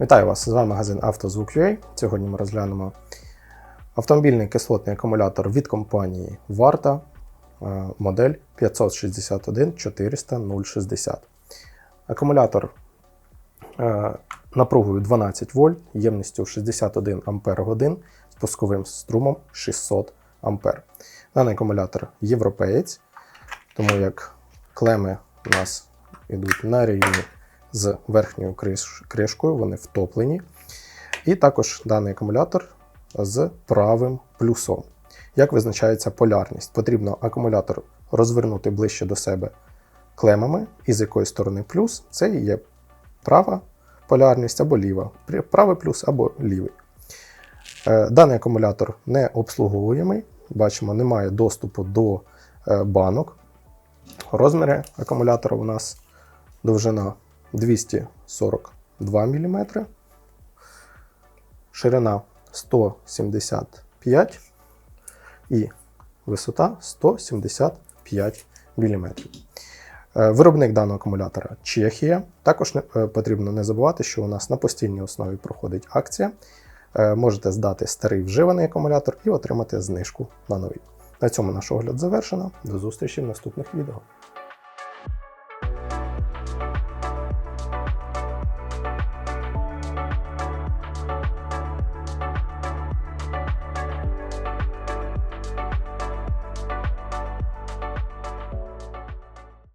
Вітаю вас! З вами магазин «Автозвук.UA». Сьогодні ми розглянемо автомобільний кислотний акумулятор від компанії Варта, е, модель 561 400 060. Акумулятор е, напругою 12 вольт, ємністю 61 Ампер годин з пусковим струмом 600 Ампер. Даний акумулятор європеєць, тому як клеми у нас йдуть на рівні з верхньою кришкою, вони втоплені. І також даний акумулятор з правим плюсом. Як визначається полярність? Потрібно акумулятор розвернути ближче до себе клемами, і з якої сторони плюс, це і є права полярність або ліва, правий плюс або лівий. Е, Даний акумулятор не обслуговуємий, бачимо, немає доступу до е, банок. Розміри акумулятора у нас довжина 242 мм, ширина 175 і висота 175 мм. Е, Виробник даного акумулятора Чехія. Також не, е, потрібно не забувати, що у нас на постійній основі проходить акція. Е, Можете здати старий вживаний акумулятор і отримати знижку на новий. На цьому наш огляд завершено. До зустрічі в наступних відео.